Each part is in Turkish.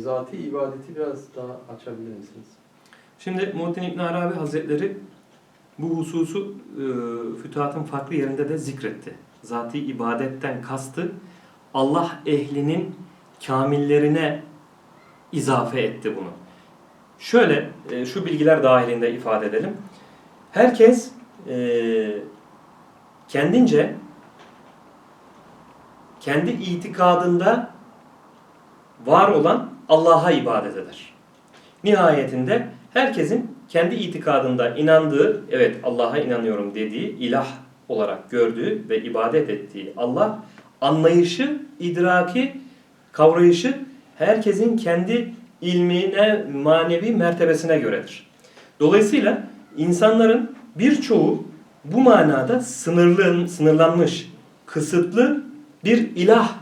Zati ibadeti biraz daha açabilir misiniz? Şimdi Muhittin İbn Arabi Hazretleri bu hususu e, fütuhatın farklı yerinde de zikretti. Zati ibadetten kastı Allah ehlinin kamillerine izafe etti bunu. Şöyle e, şu bilgiler dahilinde ifade edelim. Herkes e, kendince kendi itikadında var olan Allah'a ibadet eder. Nihayetinde herkesin kendi itikadında inandığı, evet Allah'a inanıyorum dediği, ilah olarak gördüğü ve ibadet ettiği Allah anlayışı, idraki, kavrayışı herkesin kendi ilmine, manevi mertebesine göredir. Dolayısıyla insanların birçoğu bu manada sınırlı, sınırlanmış, kısıtlı bir ilah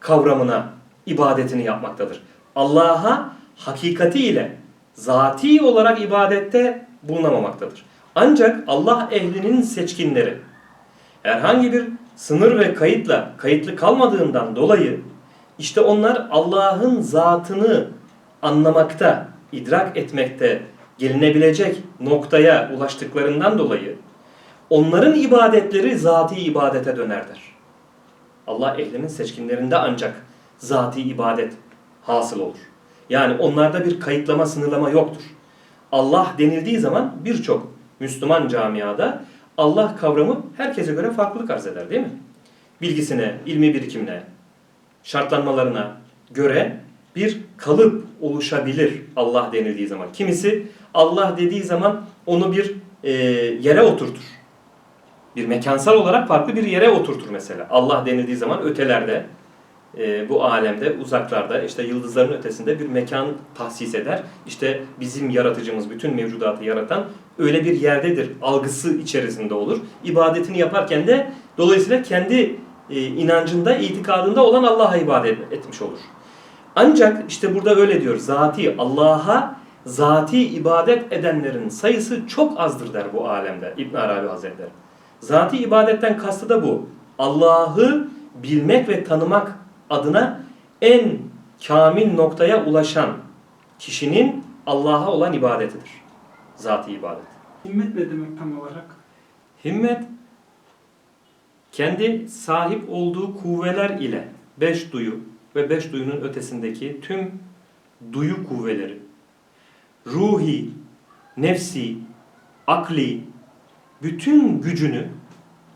kavramına ibadetini yapmaktadır. Allah'a hakikatiyle zati olarak ibadette bulunamamaktadır. Ancak Allah ehlinin seçkinleri herhangi bir sınır ve kayıtla kayıtlı kalmadığından dolayı işte onlar Allah'ın zatını anlamakta, idrak etmekte gelinebilecek noktaya ulaştıklarından dolayı onların ibadetleri zati ibadete dönerler. Allah ehlinin seçkinlerinde ancak zati ibadet hasıl olur. Yani onlarda bir kayıtlama, sınırlama yoktur. Allah denildiği zaman birçok Müslüman camiada Allah kavramı herkese göre farklılık arz eder değil mi? Bilgisine, ilmi birikimine, şartlanmalarına göre bir kalıp oluşabilir Allah denildiği zaman. Kimisi Allah dediği zaman onu bir e, yere oturtur. Bir mekansal olarak farklı bir yere oturtur mesela. Allah denildiği zaman ötelerde, e, bu alemde, uzaklarda, işte yıldızların ötesinde bir mekan tahsis eder. İşte bizim yaratıcımız, bütün mevcudatı yaratan öyle bir yerdedir, algısı içerisinde olur. İbadetini yaparken de dolayısıyla kendi e, inancında, itikadında olan Allah'a ibadet etmiş olur. Ancak işte burada öyle diyor, zati Allah'a zati ibadet edenlerin sayısı çok azdır der bu alemde İbn Arabi Hazretleri. Zati ibadetten kastı da bu. Allah'ı bilmek ve tanımak adına en kamil noktaya ulaşan kişinin Allah'a olan ibadetidir. Zati ibadet. Himmet ne demek tam olarak? Himmet kendi sahip olduğu kuvveler ile beş duyu ve beş duyunun ötesindeki tüm duyu kuvveleri ruhi, nefsi, akli bütün gücünü,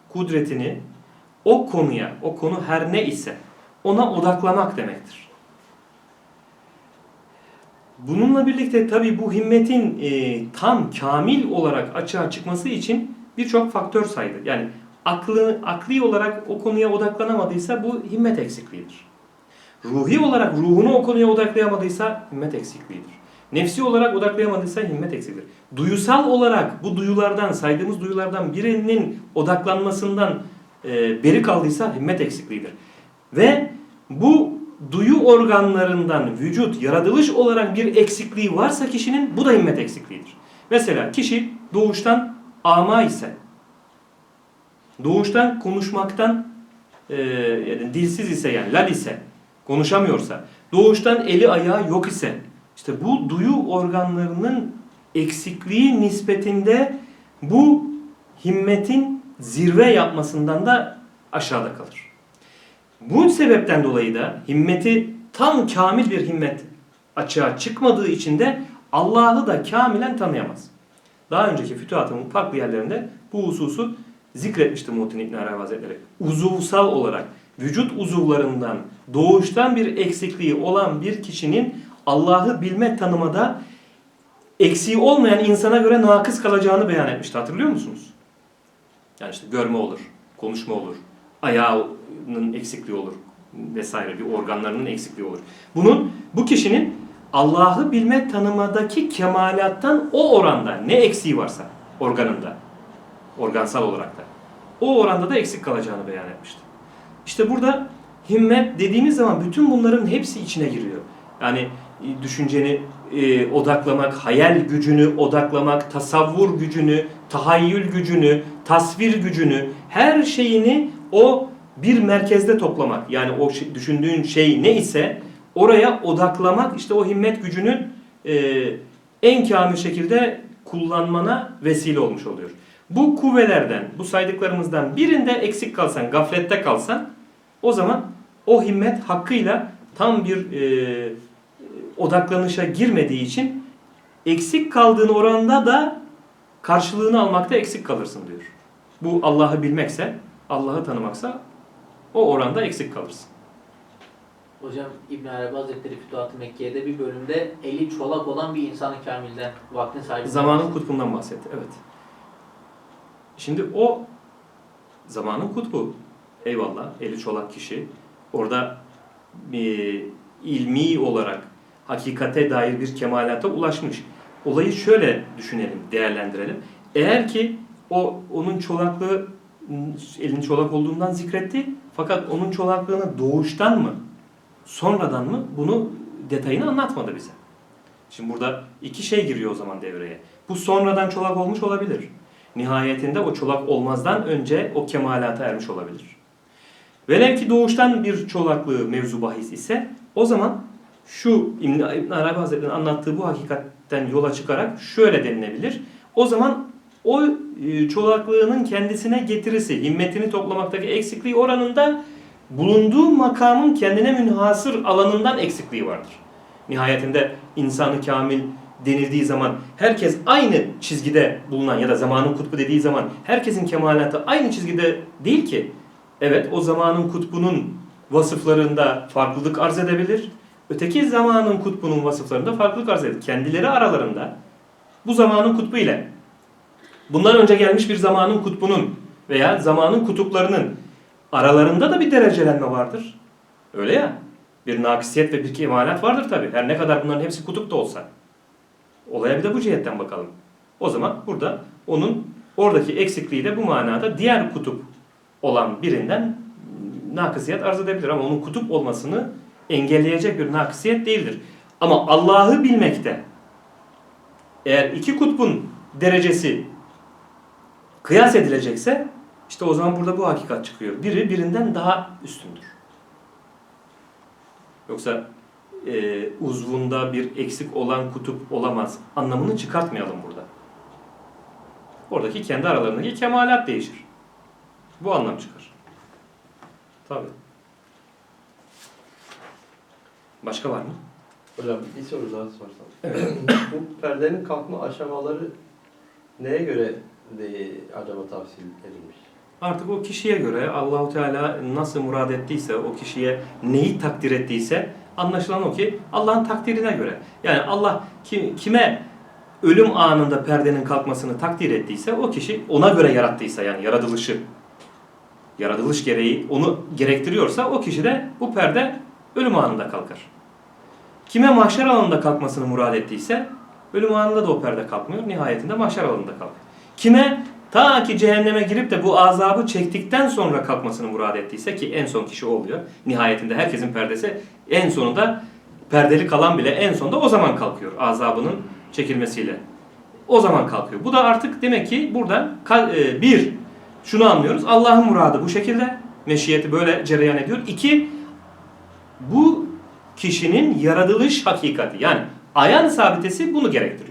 kudretini o konuya, o konu her ne ise ona odaklamak demektir. Bununla birlikte tabi bu himmetin e, tam kamil olarak açığa çıkması için birçok faktör saydı. Yani aklı akli olarak o konuya odaklanamadıysa bu himmet eksikliğidir. Ruhi olarak ruhunu o konuya odaklayamadıysa himmet eksikliğidir. Nefsi olarak odaklayamadıysa himmet eksikliğidir. Duyusal olarak bu duyulardan saydığımız duyulardan birinin odaklanmasından e, beri kaldıysa himmet eksikliğidir. Ve bu duyu organlarından vücut, yaratılış olarak bir eksikliği varsa kişinin bu da himmet eksikliğidir. Mesela kişi doğuştan ama ise, doğuştan konuşmaktan e, yani dilsiz ise yani lal ise, konuşamıyorsa, doğuştan eli ayağı yok ise, işte bu duyu organlarının eksikliği nispetinde bu himmetin zirve yapmasından da aşağıda kalır. Bu sebepten dolayı da himmeti tam kamil bir himmet açığa çıkmadığı için de Allah'ı da kamilen tanıyamaz. Daha önceki fütuhatın farklı yerlerinde bu hususu zikretmişti Muhittin İbn Arabi Hazretleri. Uzuvsal olarak vücut uzuvlarından doğuştan bir eksikliği olan bir kişinin Allah'ı bilme tanımada eksiği olmayan insana göre nakıs kalacağını beyan etmişti. Hatırlıyor musunuz? Yani işte görme olur, konuşma olur, ayağının eksikliği olur vesaire bir organlarının eksikliği olur. Bunun bu kişinin Allah'ı bilme tanımadaki kemalattan o oranda ne eksiği varsa organında, organsal olarak da o oranda da eksik kalacağını beyan etmişti. İşte burada himmet dediğimiz zaman bütün bunların hepsi içine giriyor. Yani e, düşünceni e, odaklamak, hayal gücünü odaklamak, tasavvur gücünü, tahayyül gücünü, tasvir gücünü, her şeyini o bir merkezde toplamak. Yani o düşündüğün şey ne ise oraya odaklamak işte o himmet gücünün e, en kamil şekilde kullanmana vesile olmuş oluyor. Bu kuvvelerden, bu saydıklarımızdan birinde eksik kalsan, gaflette kalsan o zaman o himmet hakkıyla tam bir e, odaklanışa girmediği için eksik kaldığın oranda da karşılığını almakta eksik kalırsın diyor. Bu Allah'ı bilmekse, Allah'ı tanımaksa o oranda eksik kalırsın. Hocam İbn Arabi Hazretleri Fütuhat-ı Mekke'de bir bölümde eli çolak olan bir insanı kamilden vaktin sahibi. Zamanın kutbundan bahsetti. Evet. Şimdi o zamanın kutbu. Eyvallah. Eli çolak kişi. Orada e, ilmi olarak hakikate dair bir kemalata ulaşmış. Olayı şöyle düşünelim, değerlendirelim. Eğer ki o onun çolaklığı elin çolak olduğundan zikretti fakat onun çolaklığını doğuştan mı sonradan mı bunu detayını anlatmadı bize. Şimdi burada iki şey giriyor o zaman devreye. Bu sonradan çolak olmuş olabilir. Nihayetinde o çolak olmazdan önce o kemalata ermiş olabilir. Velev ki doğuştan bir çolaklığı mevzu bahis ise o zaman şu İbn İbn Arabi Hazretleri'nin anlattığı bu hakikatten yola çıkarak şöyle denilebilir. O zaman o e, çolaklığının kendisine getirisi, himmetini toplamaktaki eksikliği oranında bulunduğu makamın kendine münhasır alanından eksikliği vardır. Nihayetinde insanı kamil denildiği zaman herkes aynı çizgide bulunan ya da zamanın kutbu dediği zaman herkesin kemalatı aynı çizgide değil ki. Evet o zamanın kutbunun vasıflarında farklılık arz edebilir. Öteki zamanın kutbunun vasıflarında farklılık arz edebilir. Kendileri aralarında bu zamanın kutbu ile bundan önce gelmiş bir zamanın kutbunun veya zamanın kutuplarının aralarında da bir derecelenme vardır. Öyle ya. Bir nakisiyet ve bir kemalat vardır tabi. Her ne kadar bunların hepsi kutup da olsa. Olaya bir de bu cihetten bakalım. O zaman burada onun oradaki eksikliği de bu manada diğer kutup olan birinden nakısiyet arz edebilir. Ama onun kutup olmasını engelleyecek bir nakısiyet değildir. Ama Allah'ı bilmekte eğer iki kutbun derecesi kıyas edilecekse işte o zaman burada bu hakikat çıkıyor. Biri birinden daha üstündür. Yoksa e, uzvunda bir eksik olan kutup olamaz anlamını çıkartmayalım burada. Oradaki kendi aralarındaki kemalat değişir. Bu anlam çıkar. Tabii. Başka var mı? Hocam bir soru daha sorsam. Bu perdenin kalkma aşamaları neye göre de acaba tavsiye edilmiş? Artık o kişiye göre Allahu Teala nasıl murad ettiyse, o kişiye neyi takdir ettiyse anlaşılan o ki Allah'ın takdirine göre. Yani Allah kim, kime ölüm anında perdenin kalkmasını takdir ettiyse o kişi ona göre yarattıysa yani yaratılışı yaratılış gereği onu gerektiriyorsa o kişi de bu perde ölüm anında kalkar. Kime mahşer alanında kalkmasını murad ettiyse ölüm anında da o perde kalkmıyor. Nihayetinde mahşer alanında kalkıyor. Kime ta ki cehenneme girip de bu azabı çektikten sonra kalkmasını murad ettiyse ki en son kişi oluyor. Nihayetinde herkesin perdesi en sonunda perdeli kalan bile en sonunda o zaman kalkıyor azabının çekilmesiyle. O zaman kalkıyor. Bu da artık demek ki burada e, bir şunu anlıyoruz. Allah'ın muradı bu şekilde. Meşiyeti böyle cereyan ediyor. İki bu kişinin yaratılış hakikati yani ayan sabitesi bunu gerektiriyor.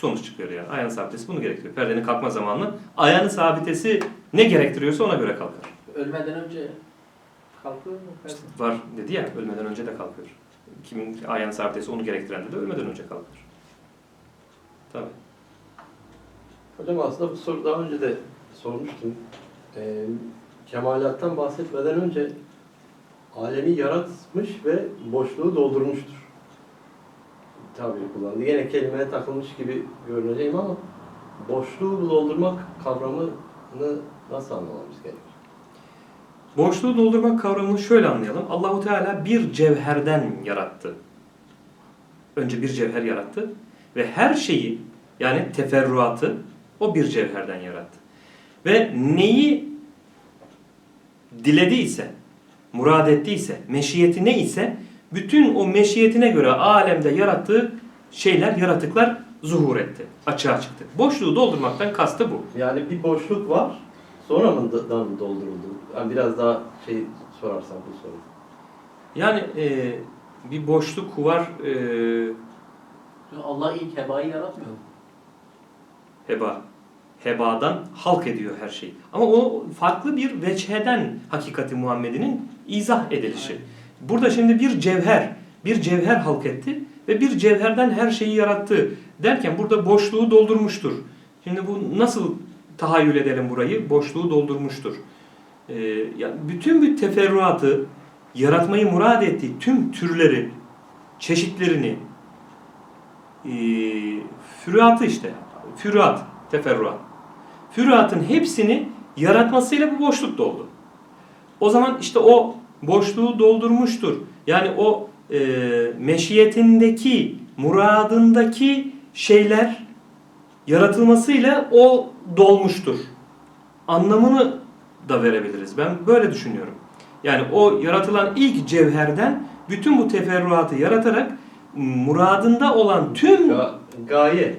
Sonuç çıkıyor yani. Ayan sabitesi bunu gerektiriyor. Perdenin kalkma zamanını ayan sabitesi ne gerektiriyorsa ona göre kalkar. Ölmeden önce kalkıyor mu? İşte var dedi ya ölmeden önce de kalkıyor. Kimin ayan sabitesi onu gerektiren de ölmeden önce kalkar. Tabii. Hocam aslında bu soru daha önce de sormuştum. Ee, kemalattan bahsetmeden önce alemi yaratmış ve boşluğu doldurmuştur. Tabii kullandı. Yine kelimeye takılmış gibi görüneceğim ama boşluğu doldurmak kavramını nasıl anlamamız gerekir? Boşluğu doldurmak kavramını şöyle anlayalım. Allahu Teala bir cevherden yarattı. Önce bir cevher yarattı ve her şeyi yani teferruatı o bir cevherden yarattı. Ve neyi dilediyse, murad ettiyse, meşiyeti ne ise bütün o meşiyetine göre alemde yarattığı şeyler, yaratıklar zuhur etti. Açığa çıktı. Boşluğu doldurmaktan kastı bu. Yani bir boşluk var, sonra mı dolduruldu? Yani biraz daha şey sorarsam bu soru. Yani e, bir boşluk var e, Allah ilk hebayı yaratmıyor mu? heba. Hebadan halk ediyor her şeyi. Ama o farklı bir veçheden hakikati Muhammed'inin izah edilişi. Burada şimdi bir cevher, bir cevher halk etti ve bir cevherden her şeyi yarattı derken burada boşluğu doldurmuştur. Şimdi bu nasıl tahayyül edelim burayı? Boşluğu doldurmuştur. Ee, ya bütün bir teferruatı, yaratmayı murad ettiği tüm türleri, çeşitlerini, ee, füruatı işte, füruat, teferruat. Füruatın hepsini yaratmasıyla bu boşluk doldu. O zaman işte o boşluğu doldurmuştur. Yani o e, meşiyetindeki, muradındaki şeyler yaratılmasıyla o dolmuştur. Anlamını da verebiliriz. Ben böyle düşünüyorum. Yani o yaratılan ilk cevherden bütün bu teferruatı yaratarak muradında olan tüm Ga- gaye.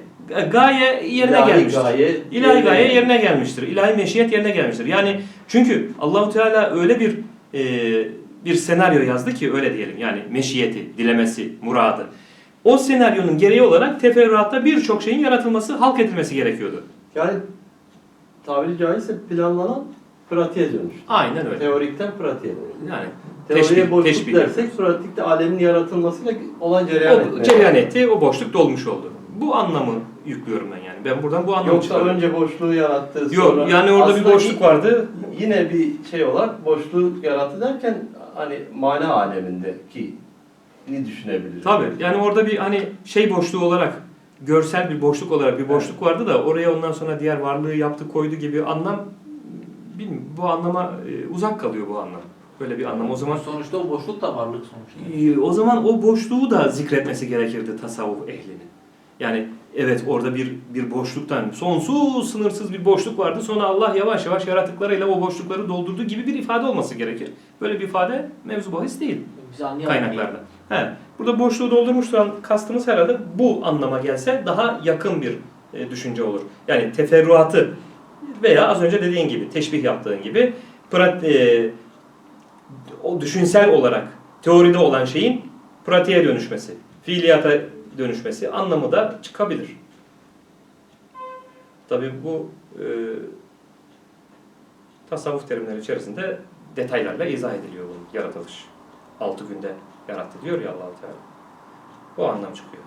gaye yerine İlahi gelmiştir. gaye. İlahi gaye yerine gelmiştir. İlahi meşiyet yerine gelmiştir. Yani çünkü Allahu Teala öyle bir e, bir senaryo yazdı ki öyle diyelim. Yani meşiyeti, dilemesi, muradı. O senaryonun gereği olarak teferruatta birçok şeyin yaratılması, halk edilmesi gerekiyordu. Yani tabiri caizse planlanan pratiğe dönüştü. Aynen öyle. Teorikten pratiğe dönüştü. Yani Teoriye teşbih, boşluk teşbih. dersek pratikte alemin yaratılmasıyla olan cereyan etmeye cereyan etti, o boşluk dolmuş oldu. Bu anlamı yüklüyorum ben yani. Ben buradan bu anlamı Yoksa çıkarıyorum. önce boşluğu yarattı Yok sonra... yani orada bir boşluk vardı. Yine bir şey olarak boşluğu yarattı derken hani mana alemindeki ni düşünebiliriz. Tabii yani orada bir hani şey boşluğu olarak görsel bir boşluk olarak bir boşluk vardı da oraya ondan sonra diğer varlığı yaptı koydu gibi anlam bilmiyorum bu anlama e, uzak kalıyor bu anlam. Böyle bir anlam o zaman Sonuçta o boşluk da varlık sonuçta. e, o zaman o boşluğu da zikretmesi gerekirdi tasavvuf ehlinin. Yani evet orada bir bir boşluktan sonsuz sınırsız bir boşluk vardı. Sonra Allah yavaş yavaş yaratıklarıyla o boşlukları doldurdu gibi bir ifade olması gerekir. Böyle bir ifade mevzu bahis değil. Kaynaklarda. He, burada boşluğu doldurmuştan kastımız herhalde bu anlama gelse daha yakın bir e, düşünce olur. Yani teferruatı veya az önce dediğin gibi teşbih yaptığın gibi prat, e, o düşünsel olarak teoride olan şeyin pratiğe dönüşmesi, fiiliyata dönüşmesi anlamı da çıkabilir. Tabii bu e, tasavvuf terimleri içerisinde detaylarla izah ediliyor bunun yaratılış. Altı günde yarattı diyor ya allah Teala. Bu anlam çıkıyor.